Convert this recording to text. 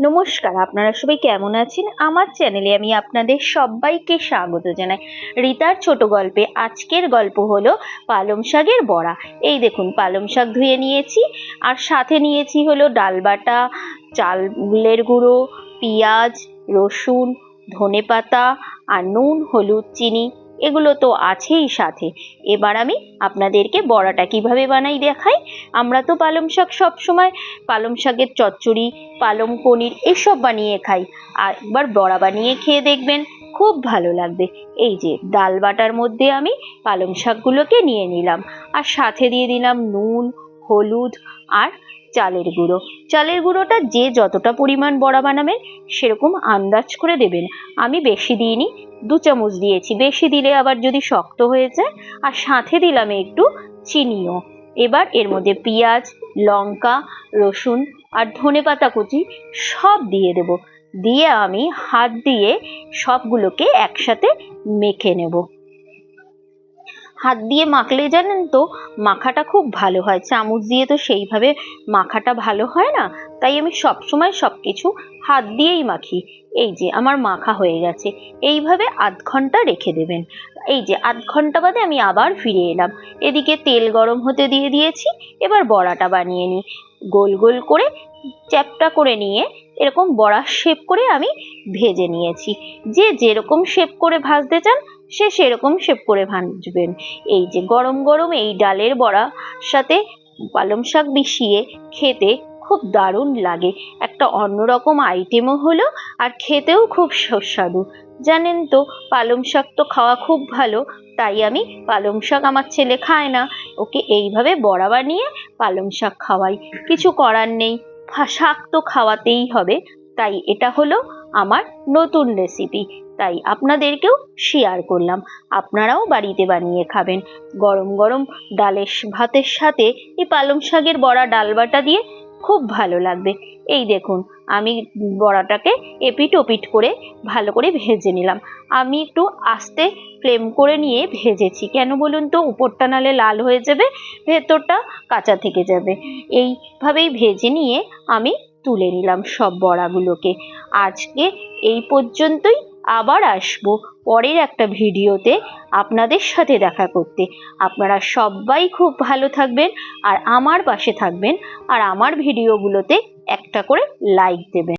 নমস্কার, আপনারা সবাই কেমন আছেন? আমার চ্যানেলে আমি আপনাদের সবাইকে স্বাগত জানাই। রিতার ছোট গল্পে আজকের গল্প হলো পালং শাকের বড়া। এই দেখুন, পালং শাক ধুয়ে নিয়েছি, আর সাথে নিয়েছি হলো ডালবাটা চালের গুঁড়ো, পেঁয়াজ, রসুন, ধনেপাতা, আর নুন, হলুদ, চিনি। এগুলো তো আছেই সাথে। এবার আমি আপনাদেরকে বড়াটা কীভাবে বানাই দেখাই। আমরা তো পালং শাক সবসময় পালং শাকের চচ্চড়ি, পালং পনির এসব বানিয়ে খাই। আর একবার বড়া বানিয়ে খেয়ে দেখবেন, খুব ভালো লাগবে। এই যে ডাল বাটার মধ্যে আমি পালং শাকগুলোকে নিয়ে নিলাম। আর সাথে দিয়ে দিলাম নুন হলুদ আর চালের গুঁড়ো। চালের গুঁড়োটা যে যতটা পরিমাণ বড়া বানাবেন, সেরকম আন্দাজ করে দেবেন। আমি বেশি দিইনি, দু চামচ দিয়েছি। বেশি দিলে আবার যদি শক্ত হয়ে যায়, আর সাথে দিলাম একটু চিনিও। এবার এর মধ্যে পেঁয়াজ, লঙ্কা, রসুন আর ধনে পাতা কুচি সব দিয়ে দেব। দিয়ে আমি হাত দিয়ে সবগুলোকে একসাথে মেখে নেব। হাত দিয়ে মাখলে জানেন তো, মাখাটা খুব ভালো হয়। চামচ দিয়ে তো সেইভাবে মাখাটা ভালো হয় না, তাই আমি সবসময় সব কিছু হাত দিয়েই মাখি। এই যে, আমার মাখা হয়ে গেছে। এইভাবে আধ ঘণ্টা রেখে দেবেন। এই যে, আধ ঘণ্টা বাদে আমি আবার ফিরে এলাম। এদিকে তেল গরম হতে দিয়ে দিয়েছি, এবার বড়াটা বানিয়ে নিই। গোল গোল করে চ্যাপটা করে নিয়ে এরকম বড়া শেপ করে আমি ভেজে নিয়েছি। যে যেরকম শেপ করে ভাজতে চান, সে সেরকম শেপ করে ভাজবেন। এই যে গরম গরম এই ডালের বড়া সাথে পালং শাক মিশিয়ে খেতে খুব দারুণ লাগে। একটা অন্যরকম আইটেমও হলো আর খেতেও খুব সুস্বাদু। জানেন তো, পালং শাক তো খাওয়া খুব ভালো, তাই আমি পালং শাক আমার ছেলে খায় না। ওকে এইভাবে বড়া বানিয়ে পালং শাক খাওয়াই। কিছু করার নেই। শাক তো খাওয়াতেই হবে। তাই এটা হলো আমার নতুন রেসিপি তাই আপনাদেরকেও শেয়ার করলাম। আপনারাও বাড়িতে বানিয়ে খাবেন। গরম গরম ডালের ভাতের সাথে এই পালং শাকের বড়া ডাল বাটা দিয়ে খুব ভালো লাগবে। এই দেখুন, আমি বড়াটাকে এপিট ওপিট করে ভালো করে ভেজে নিলাম। আমি একটু আস্তে ফ্লেম করে নিয়ে ভেজেছি। কেন বলুন তো? উপরটা নালে লাল হয়ে যাবে, ভেতরটা কাঁচা থেকে যাবে। এইভাবেই ভেজে নিয়ে আমি তুলে নিলাম সব বড়াগুলোকে। আজকে এই পর্যন্তই। আবার আসব পরের একটা ভিডিওতে আপনাদের সাথে দেখা করতে। আপনারা সবাই খুব ভালো থাকবেন আর আমার পাশে থাকবেন আর আমার ভিডিওগুলোতে একটা করে লাইক দেবেন।